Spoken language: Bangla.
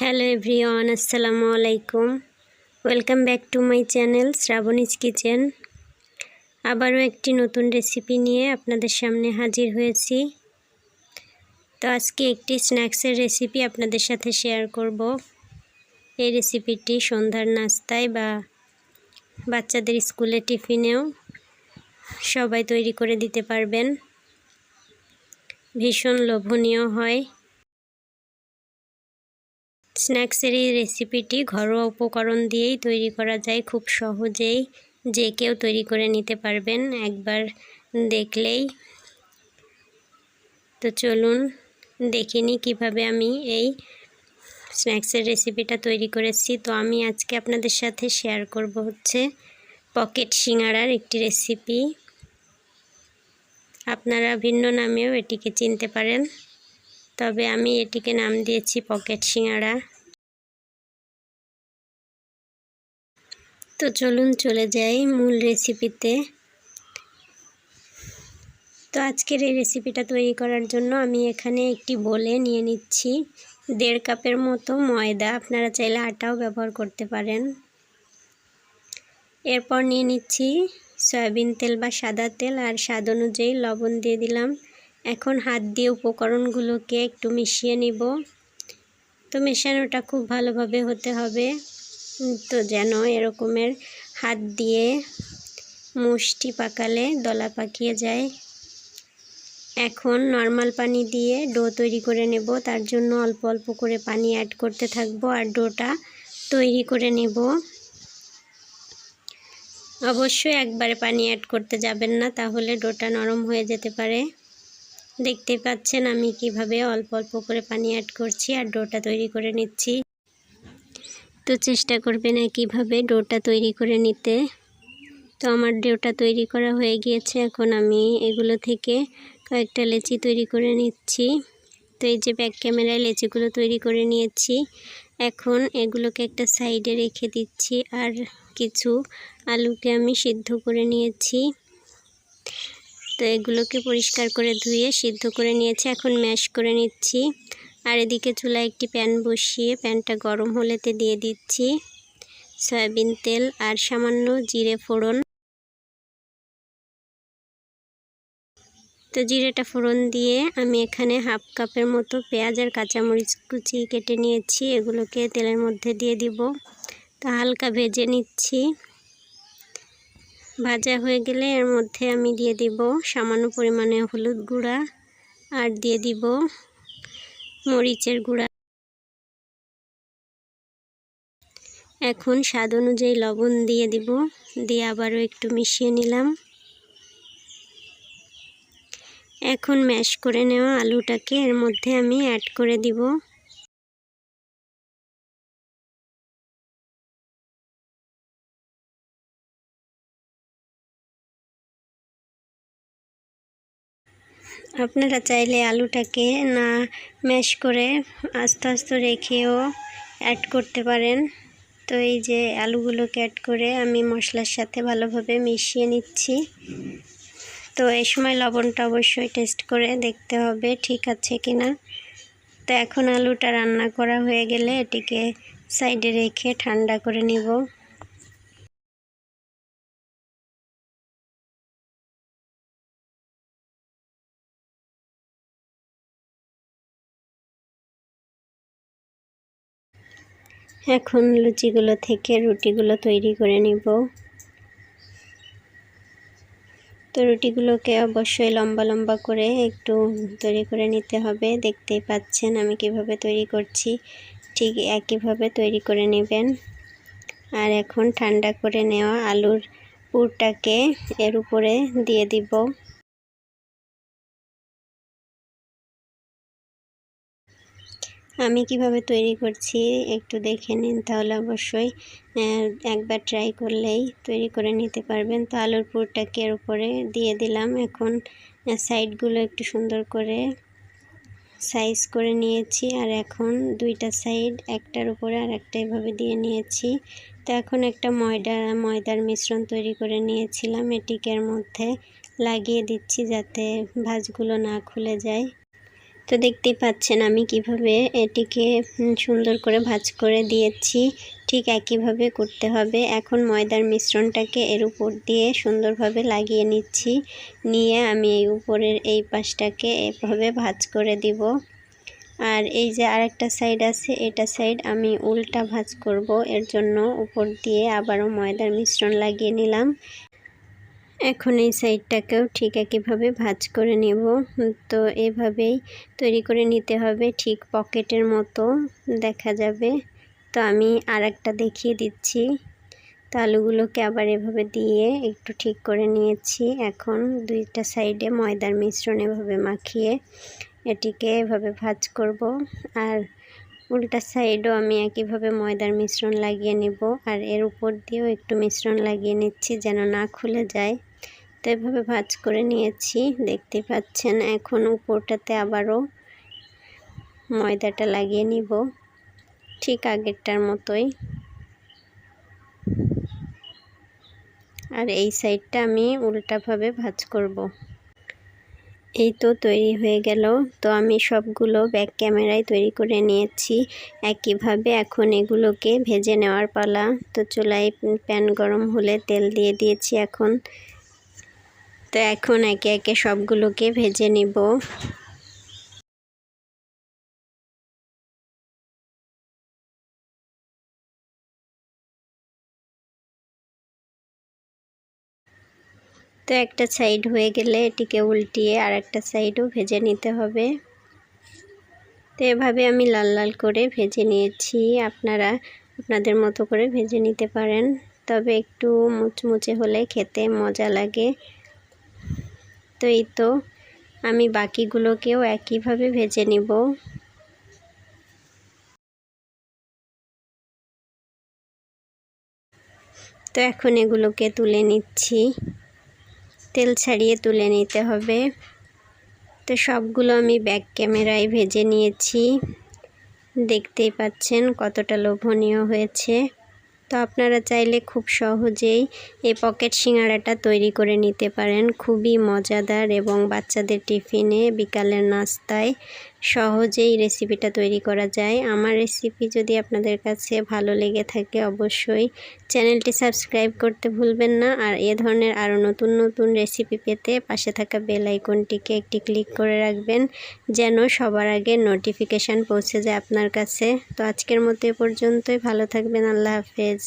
হ্যালো এভরিওয়ান, আসসালামু আলাইকুম। Welcome back to my channel Shrabani's kitchen. আবারও একটি নতুন রেসিপি নিয়ে আপনাদের সামনে হাজির হয়েছি। তো আজকে একটি স্ন্যাক্সের রেসিপি আপনাদের সাথে শেয়ার করব। এই রেসিপিটি সন্ধ্যার নাস্তায় বা বাচ্চাদের স্কুলে টিফিনেও সবাই তৈরি করে দিতে পারবেন। ভীষণ লোভনীয় হয়। স্ন্যাক্সের এই রেসিপিটি ঘরোয়া উপকরণ দিয়েই তৈরি করা যায়। খুব সহজেই যে কেউ তৈরি করে নিতে পারবেন। একবার দেখলেই। তো চলুন দেখিনি কীভাবে আমি এই স্ন্যাক্সের রেসিপিটা তৈরি করেছি। তো আমি আজকে আপনাদের সাথে শেয়ার করব হচ্ছে পকেট সিঙাড়ার একটি রেসিপি। আপনারা ভিন্ন নামেও এটিকে চিনতে পারেন। তবে আমি এটিকে নাম দিয়েছি পকেট সিঙাড়া। তো চলুন চলে যাই মূল রেসিপিতে। তো আজকের এই রেসিপিটা তৈরি করার জন্য আমি এখানে একটি বলে নিয়ে নিচ্ছি, দেড় কাপের মতো ময়দা। আপনারা চাইলে আটাও ব্যবহার করতে পারেন। এরপর নিয়ে নিচ্ছি সয়াবিন তেল বা সাদা তেল, আর স্বাদ অনুযায়ী লবণ দিয়ে দিলাম। এখন হাত দিয়ে উপকরণগুলোকে একটু মিশিয়ে নিব। তো মেশানোটা খুব ভালোভাবে হতে হবে। তো যেন এরকমের হাত দিয়ে মুষ্টি পাকালে দলা পাকিয়ে যায়। এখন নর্মাল পানি দিয়ে ডো তৈরি করে নেব। তার জন্য অল্প অল্প করে পানি অ্যাড করতে থাকব আর ডোটা তৈরি করে নেব। অবশ্যই একবারে পানি অ্যাড করতে যাবেন না, তাহলে ডোটা নরম হয়ে যেতে পারে। দেখতে পাচ্ছেন আমি কীভাবে অল্প অল্প করে পানি অ্যাড করছি আর ডোটা তৈরি করে নিচ্ছি। তো চেষ্টা করবেন একইভাবে ডোটা তৈরি করে নিতে। তো আমার ডোটা তৈরি করা হয়ে গিয়েছে, এখন আমি এগুলো থেকে কয়েকটা লেচি তৈরি করে নিচ্ছি। তো এই যে ব্যাক ক্যামেরায় লেচিগুলো তৈরি করে নিয়েছি, এখন এগুলোকে একটা সাইডে রেখে দিচ্ছি আর কিছু আলুকে আমি সিদ্ধ করে নিয়েছি। তো এগুলোকে পরিষ্কার করে ধুয়ে সিদ্ধ করে নিয়েছি। এখন ম্যাশ করে নিচ্ছি। আর এদিকে চুলায় একটি প্যান বসিয়ে প্যানটা গরম হলেতে দিয়ে দিচ্ছি। সয়াবিন তেল আর সামান্য জিরে ফোড়ন। তো জিরেটা ফোড়ন দিয়ে আমি এখানে হাফ কাপের মতো পেঁয়াজ আর কাঁচামরিচ কুচি কেটে নিয়েছি। এগুলোকে তেলের মধ্যে দিয়ে দিব। তা হালকা ভেজে নিচ্ছি। ভাজা হয়ে গেলে এর মধ্যে আমি দিয়ে দিব সামান্য পরিমাণে হলুদ গুঁড়া আর দিয়ে দিব মরিচের গুঁড়া। এখন স্বাদ অনুযায়ী লবণ দিয়ে দিব, দিয়ে আবারও একটু মিশিয়ে নিলাম। এখন ম্যাশ করে নেওয়া আলুটাকে এর মধ্যে আমি অ্যাড করে দিব। আপনারা চাইলে আলুটাকে না ম্যাশ করে আস্তে আস্তে রেখেও অ্যাড করতে পারেন। তো এই যে আলুগুলোকে অ্যাড করে আমি মশলার সাথে ভালোভাবে মিশিয়ে নিচ্ছি। তো এই সময় লবণটা অবশ্যই টেস্ট করে দেখতে হবে ঠিক আছে কি না তো এখন আলুটা রান্না করা হয়ে গেলে এটিকে সাইডে রেখে ঠান্ডা করে নিব। এখন লুচিগুলো থেকে রুটিগুলো তৈরি করে নিব। তো রুটিগুলোকে অবশ্যই লম্বা লম্বা করে একটু তৈরি করে নিতে হবে। দেখতেই পাচ্ছেন আমি কীভাবে তৈরি করছি। ঠিক একইভাবে তৈরি করে নেবেন। আর এখন ঠান্ডা করে নেওয়া আলুর পুরটাকে এর উপরে দিয়ে দিব। আমি কীভাবে তৈরি করছি একটু দেখে নিন তাহলে অবশ্যই একবার ট্রাই করলেই তৈরি করে নিতে পারবেন। তো আলুর পুরটাকে এর উপরে দিয়ে দিলাম। এখন সাইডগুলো একটু সুন্দর করে সাইজ করে নিয়েছি। আর এখন দুইটা সাইড একটার উপরে আর একটা এভাবে দিয়ে নিয়েছি। তো এখন একটা ময়দা, ময়দার মিশ্রণ তৈরি করে নিয়েছিলাম। এটিকের মধ্যে লাগিয়ে দিচ্ছি যাতে ভাজগুলো না খুলে যায়। তো দেখতেই পাচ্ছেন আমি কীভাবে এটিকে সুন্দর করে ভাজ করে দিয়েছি। ঠিক একইভাবে করতে হবে। এখন ময়দার মিশ্রণটাকে এর উপর দিয়ে সুন্দরভাবে লাগিয়ে নিচ্ছি। নিয়ে আমি এই উপরের এই পাশটাকে এভাবে ভাজ করে দিব। আর এই যে আরেকটা সাইড আছে, এটা সাইড আমি উল্টা ভাজ করব। এর জন্য উপর দিয়ে আবারও ময়দার মিশ্রণ লাগিয়ে নিলাম। এখন এই সাইডটাকেও ঠিক একইভাবে ভাজ করে নেব। তো এভাবেই তৈরি করে নিতে হবে ঠিক পকেটের মতো, দেখা যাবে। তো আমি আর একটা দেখিয়ে দিচ্ছি। তো আলুগুলোকে আবার এভাবে দিয়ে একটু ঠিক করে নিয়েছি। এখন দুইটা সাইডে ময়দার মিশ্রণ এভাবে মাখিয়ে এটিকে এভাবে ভাজ করব। আর উল্টা সাইডও আমি একইভাবে ময়দার মিশ্রণ লাগিয়ে নেব। আর এর উপর দিয়েও একটু মিশ্রণ লাগিয়ে নিচ্ছি যেন না খুলে যায়। তো এভাবে ভাজ করে নিয়েছি, দেখতে পাচ্ছেন এখন উপরটাতে আবারও ময়দাটা লাগিয়ে নিব, ঠিক আগেরটার মতোই। আর এই সাইডটা আমি উল্টাভাবে ভাজ করব। এই তো তৈরি হয়ে গেল। তো আমি সবগুলো ব্যাক ক্যামেরায় তৈরি করে নিয়েছি। একইভাবে এখন এগুলোকে ভেজে নেওয়ার পালা। তো চুলায় প্যান গরম হলে তেল দিয়ে দিয়েছি এখন। তো এখন একে একে সবগুলোকে ভেজে নিব। তো একটা সাইড হয়ে গেলে এটিকে উল্টিয়ে আর একটা সাইডও ভেজে নিতে হবে। তো এভাবে আমি লাল লাল করে ভেজে নিয়েছি। আপনারা আপনাদের মতো করে ভেজে নিতে পারেন। তবে একটু মুচমুচে হলে খেতে মজা লাগে। তো এই তো, আমি বাকিগুলোকেও একইভাবে ভেজে নিব। তো এখন এগুলোকে তুলে নিচ্ছি। তেল ছাড়িয়ে তুলে নিতে হবে। তো সবগুলো আমি ব্যাক ক্যামেরায় ভেজে নিয়েছি। দেখতেই পাচ্ছেন কতটা লোভনীয় হয়েছে। তো আপনারা চাইলে খুব সহজেই এই পকেট সিঙ্গাড়াটা তৈরি করে নিতে পারেন। খুবই মজাদার এবং বাচ্চাদের টিফিনে বিকালের নাস্তায় সহজেই রেসিপিটা তৈরি করা যায়। আমার রেসিপি যদি আপনাদের কাছে ভালো লেগে থাকে অবশ্যই চ্যানেলটি সাবস্ক্রাইব করতে ভুলবেন না। আর এ ধরনের আরও নতুন নতুন রেসিপি পেতে পাশে থাকা বেল আইকনটিকে একটি ক্লিক করে রাখবেন, যেন সবার আগে নোটিফিকেশান পৌঁছে যায় আপনার কাছে। তো আজকের মতো এ পর্যন্তই। ভালো থাকবেন। আল্লাহ হাফেজ।